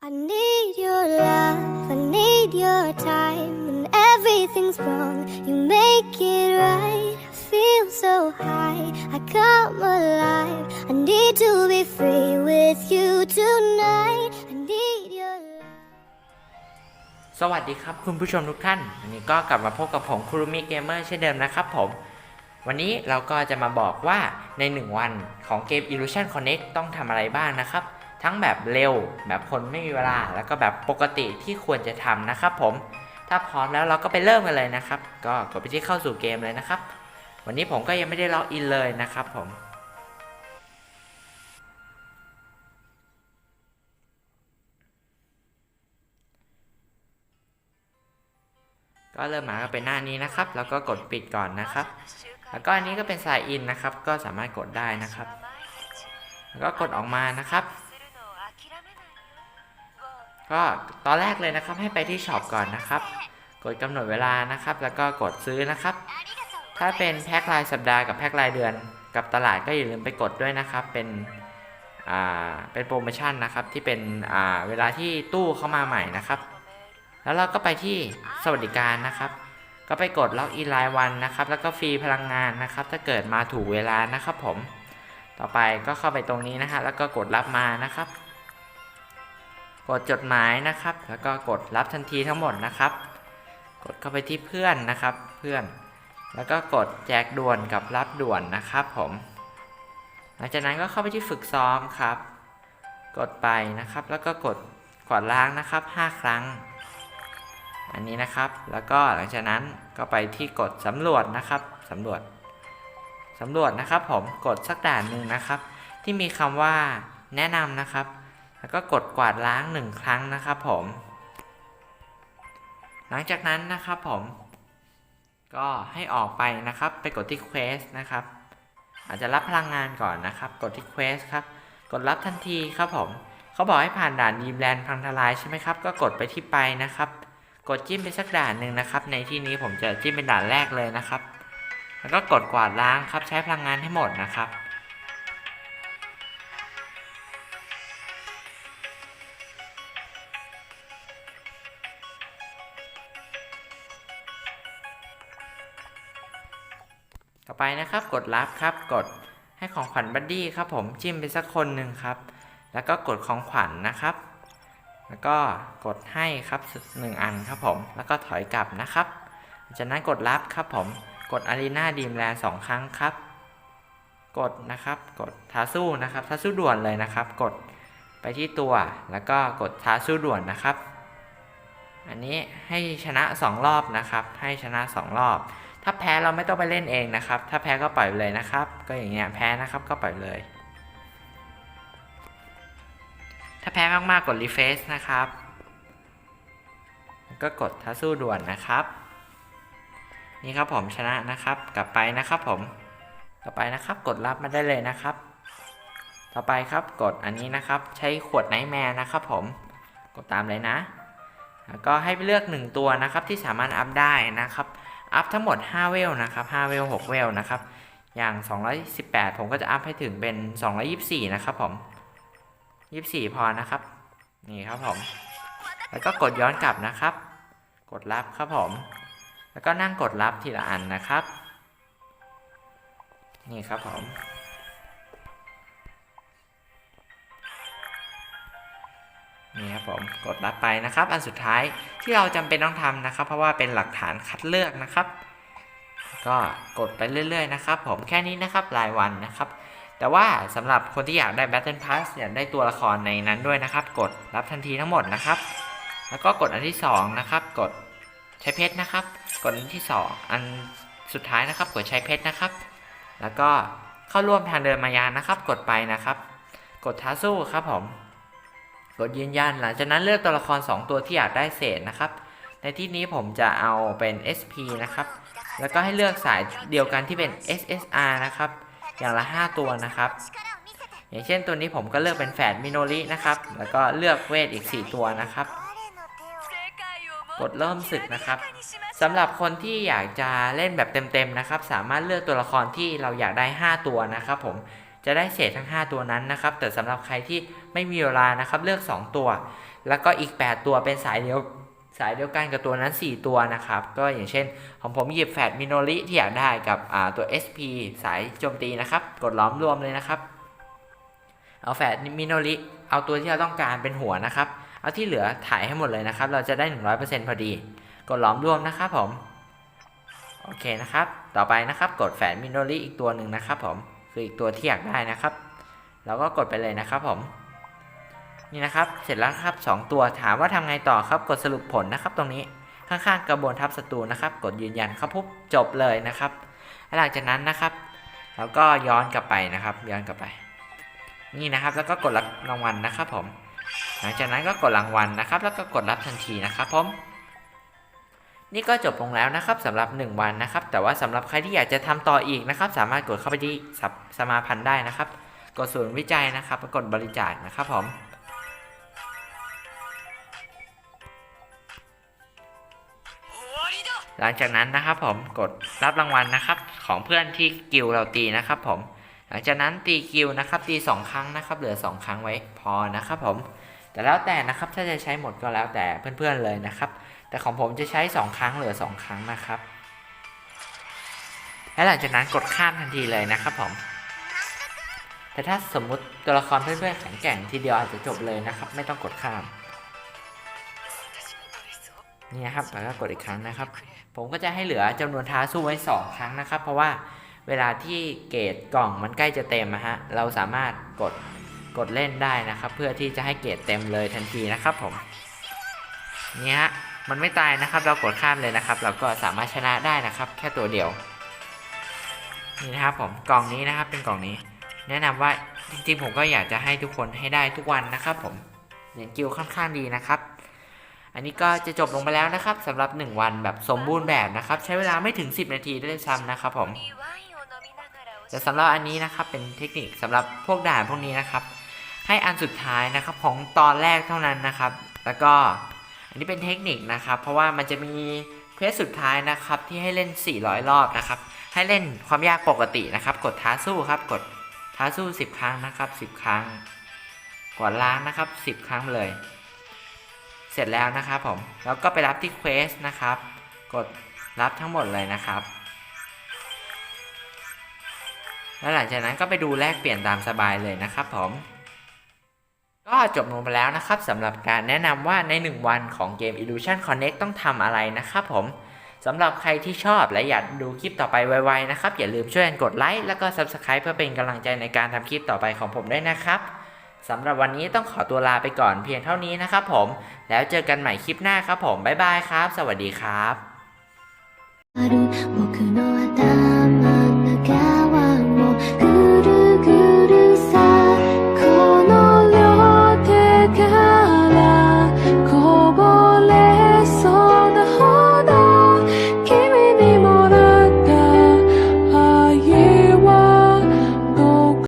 I need your love, I need your time. When everything's wrong, you make it right. I feel so high, I come alive. I need to be free with you tonight. I need your love. สวัสดีครับคุณผู้ชมทุกท่าน วันนี้ก็กลับมาพบกับผมคุรุมิเกมเมอร์เช่นเดิมนะครับผม วันนี้เราก็จะมาบอกว่าใน 1 วันของเกม Illusion Connect ต้องทำอะไรบ้างนะครับ ทั้งแบบเร็ว แบบคนไม่มีเวลา แล้วก็แบบปกติที่ควรจะทำนะครับผม ถ้าพร้อมแล้วเราก็ไปเริ่มกันเลยนะครับ ก็กดไปที่เข้าสู่เกมเลยนะครับ วันนี้ผมก็ยังไม่ได้ล็อกอินเลยนะครับผมก็เริ่มมาก็เป็นหน้านี้นะครับ แล้วก็กดปิดก่อนนะครับ แล้วก็อันนี้ก็เป็น sign in นะครับ ก็สามารถกดได้นะครับ แล้วก็กดออกมานะครับ ก็ตอนแรกเลยนะครับให้ไปที่ช็อปก่อนนะครับ กดกำหนดเวลานะครับ แล้วก็กดซื้อนะครับ ถ้าเป็นแพ็ครายสัปดาห์กับแพ็ครายเดือน กับตลาดก็อย่าลืมไปกดด้วยนะครับ เป็นอ่าเป็นโปรโมชั่นนะครับที่เป็นอ่าเวลาที่ตู้เข้ามาใหม่นะครับ แล้วเราก็ไปที่สวัสดิการนะครับ ก็ไปกดล็อกอินรายวันนะครับ แล้วก็ฟรีพลังงานนะครับ ถ้าเกิดมาถูกเวลานะครับผม ต่อไปก็เข้าไปตรงนี้นะฮะแล้วก็กดรับมานะครับ กดจดหมายนะครับ แล้วก็กดรับทันทีทั้งหมดนะครับ กดเข้าไปที่เพื่อนนะครับ เพื่อน แล้วก็กดแจกด่วนกับรับด่วนนะครับ ผม หลังจากนั้นก็เข้าไปที่ฝึกซ้อมครับ กดไปนะครับ แล้วก็กดกวดล้างนะครับ 5 ครั้ง อันนี้นะครับ แล้วก็หลังจากนั้นก็ไปที่กดสำรวจนะครับสำรวจสำรวจนะครับ ผมกดสักด่านหนึ่งนะครับ ที่มีคำว่าแนะนำนะครับ แล้วก็กดกวาดล้างหนึ่งครั้งนะครับผม หลังจากนั้นนะครับผม ก็ให้ออกไปนะครับ ไปกดที่ Quest นะครับ อาจจะรับพลังงานก่อนนะครับ กดที่ Quest ครับ กดรับทันทีครับผม เขาบอกให้ผ่านด่านดีมแลนด์พังทลายใช่ไหมครับ ก็กดไปที่ไปนะครับ กดจิ้มไปสักด่านหนึ่งนะครับ ในที่นี้ผมจะจิ้มเป็นด่านแรกเลยนะครับ แล้วก็กดกวาดล้างครับ ใช้พลังงานให้หมดนะครับ ต่อไปนะครับกดรับครับ กดให้ของขวัญบัดดี้ครับผมจิ้มไปสักคนหนึ่งครับ แล้วก็กดของขวัญนะครับ แล้วก็กดให้ครับหนึ่งอันครับผม แล้วก็ถอยกลับนะครับ จากนั้นกดรับครับผม กดอารีนาดีมแลนสองครั้งครับ กดนะครับกดท้าสู้นะครับท้าสู้ด่วนเลยนะครับ กดไปที่ตัวแล้วก็กดท้าสู้ด่วนนะครับ อันนี้ให้ชนะ 2 รอบนะครับ ให้ชนะ 2 รอบ ถ้าแพ้เราไม่ต้องไปเล่นเองนะครับ ถ้าแพ้ก็ปล่อยเลยนะครับ ก็อย่างเงี้ยแพ้นะครับก็ปล่อยเลย ถ้าแพ้มากๆกดรีเฟซนะครับ ก็กดท้าสู้ด่วนนะครับ นี่ครับผมชนะนะครับ กลับไปนะครับผมต่อไปนะครับ กดรับมาได้เลยนะครับ ต่อไปครับกดอันนี้นะครับ ใช้ขวดไนท์แมร์นะครับผม กดตามเลยนะ แล้วก็ให้เลือก1ตัวนะครับที่สามารถอัพได้นะครับ อัพทั้งหมด 5 เวลนะครับ 5 เวล 6 เวลนะครับ อย่าง 218 ผมก็จะอัพให้ถึงเป็น 224 นะครับผม 24 พอนะครับ นี่ครับผม แล้วก็กดย้อนกลับนะครับ กดรับครับผม แล้วก็นั่งกดรับทีละอันนะครับ นี่ครับผม นี่ครับผมกดรับไปนะครับ อันสุดท้ายที่เราจำเป็นต้องทำนะครับ เพราะว่าเป็นหลักฐานคัดเลือกนะครับ ก็กดไปเรื่อย ๆ นะครับ ผมแค่นี้นะครับรายวันนะครับ แต่ว่าสำหรับคนที่อยากได้ Battle Pass อยากได้ตัวละครในนั้นด้วยนะครับ กดรับทันทีทั้งหมดนะครับ แล้วก็กดอันที่สองนะครับ กดใช้เพชรนะครับ กดอันที่สองอันสุดท้ายนะครับ กดใช้เพชรนะครับ แล้วก็เข้าร่วมทางเดินมายานะครับ กดไปนะครับ กดท้าสู้ครับผม กดยืนยันหลังจากนั้นเลือกตัวละคร 2 ตัวที่อยากได้เศษนะครับ ในที่นี้ผมจะเอาเป็น SP นะครับ แล้วก็ให้เลือกสายเดียวกันที่เป็น SSR นะครับ อย่างละ 5 ตัวนะครับ อย่างเช่นตัวนี้ผมก็เลือกเป็นแฝดมิโนรินะครับ แล้วก็เลือกเวทอีก 4 ตัวนะครับ กดเริ่มศึกนะครับสำหรับคนที่อยากจะเล่นแบบเต็มๆนะครับ สามารถเลือกตัวละครที่เราอยากได้ 5 ตัวนะครับผม จะได้เศษทั้ง 5 ตัวนั้นนะครับ แต่สำหรับใครที่ไม่มีเวลานะครับเลือก 2 ตัว แล้วก็อีก 8 ตัวเป็นสายเดียวสายเดียวกันกับตัวนั้น 4 ตัวนะครับ ก็อย่างเช่น ของผมหยิบแฟดมิโนริที่อยากได้กับตัว SP สายโจมตีนะครับ กดล้อมรวมเลยนะครับ เอาแฟดมิโนริเอาตัวที่เราต้องการเป็นหัวนะครับ เอาที่เหลือถ่ายให้หมดเลยนะครับ เราจะได้ 100%พอดี กดล้อมรวมนะครับผม โอเคนะครับ ต่อไปนะครับ กดแฝดมิโนริอีกตัวหนึ่งนะครับผม คืออีกตัวที่อยากได้นะครับ เราก็กดไปเลยนะครับผม นี่นะครับ เสร็จแล้วครับ 2 ตัวถามว่าทำไงต่อครับกดสรุปผลนะครับ ตรงนี้ข้างๆกระบวนทับศัตรูนะครับ กดยืนยันครับปุ๊บจบเลยนะครับหลังจากนั้นนะครับเราก็ย้อนกลับไปนะครับ ย้อนกลับไป นี่นะครับ แล้วก็กดรับรางวัลนะครับผม หลังจากนั้นก็กดรางวัลนะครับ แล้วก็กดรับทันทีนะครับผม นี่ก็จบลงแล้วนะครับสำหรับ 1 วันนะครับ แต่ว่าสำหรับใครที่อยากจะทำต่ออีกนะครับ สามารถกดเข้าไปที่สสมาพันธ์ได้นะครับ กดศูนย์วิจัยนะครับแล้วกดบริจาคนะครับผมหลังจากนั้นนะครับผมกดรับรางวัลนะครับของเพื่อนที่กิลเราตีนะครับผม หลังจากนั้นตีกิลนะครับตีสองครั้งนะครับ เหลือสองครั้งไว้พอนะครับผม แต่แล้วแต่นะครับถ้าจะใช้หมดก็แล้วแต่เพื่อนๆเลยนะครับ แต่ของผมจะใช้ 2 ครั้งเหลือ 2 ครั้งนะครับ และหลังจากนั้นกดข้ามทันทีเลยนะครับผม แต่ถ้าสมมุติตัวละครเพื่อนๆแข็งแกร่งทีเดียวอาจจะจบเลยนะครับ ไม่ต้องกดข้ามนี่นะครับแล้วก็กดอีกครั้งนะครับ ผมก็จะให้เหลือจำนวนท้าสู้ไว้ 2 ครั้งนะครับ เพราะว่าเวลาที่เกรดกล่องมันใกล้จะเต็มนะฮะ เราสามารถกดกดเล่นได้นะครับ เพื่อที่จะให้เกรดเต็มเลยทันทีนะครับผมนี่ฮะ มันไม่ตายนะครับ เรากดข้ามเลยนะครับ เราก็สามารถชนะได้นะครับ แค่ตัวเดียว นี่นะครับผมกล่องนี้นะครับ เป็นกล่องนี้ แนะนำว่าจริงๆผมก็อยากจะให้ทุกคนให้ได้ทุกวันนะครับ ผมเรียญกิลค่อนข้างดีนะครับ อันนี้ก็จะจบลงไปแล้วนะครับสำหรับ 1 วันแบบสมบูรณ์แบบนะครับ ใช้เวลาไม่ถึง 10 นาทีด้วยซ้ำนะครับ ผมแต่สำหรับอันนี้นะครับ เป็นเทคนิคสำหรับพวกด่านพวกนี้นะครับ ให้อันสุดท้ายนะครับ ของตอนแรกเท่านั้นนะครับ แล้วก็ นนี้เป็นเทคนิคนะครับ เพราะว่ามันจะมีเควสสุดท้ายนะครับที่ให้เล่น 400 รอบนะครับ ให้เล่นความยากปกตินะครับ กดท้าสู้ครับ กดท้าสู้ 10 ครั้งนะครับ 10 ครั้ง กดล้างนะครับ 10 ครั้งเลย เสร็จแล้วนะครับผม แล้วก็ไปรับที่เควสนะครับ กดรับทั้งหมดเลยนะครับ แล้วหลังจากนั้นก็ไปดูแลกเปลี่ยนตามสบายเลยนะครับผม ก็จบลงไปแล้วนะครับสำหรับการแนะนำว่าใน 1 วันของเกม Illusion Connect ต้องทำอะไรนะครับผมสำหรับใครที่ชอบและอยากดูคลิปต่อไปไวๆนะครับ อย่าลืมช่วยกันกดไลค์แล้วก็ Subscribe เพื่อเป็นกำลังใจในการทำคลิปต่อไปของผมด้วยนะครับสำหรับวันนี้ต้องขอตัวลาไปก่อนเพียงเท่านี้นะครับผม แล้วเจอกันใหม่คลิปหน้าครับผม บ๊ายบายครับ สวัสดีครับ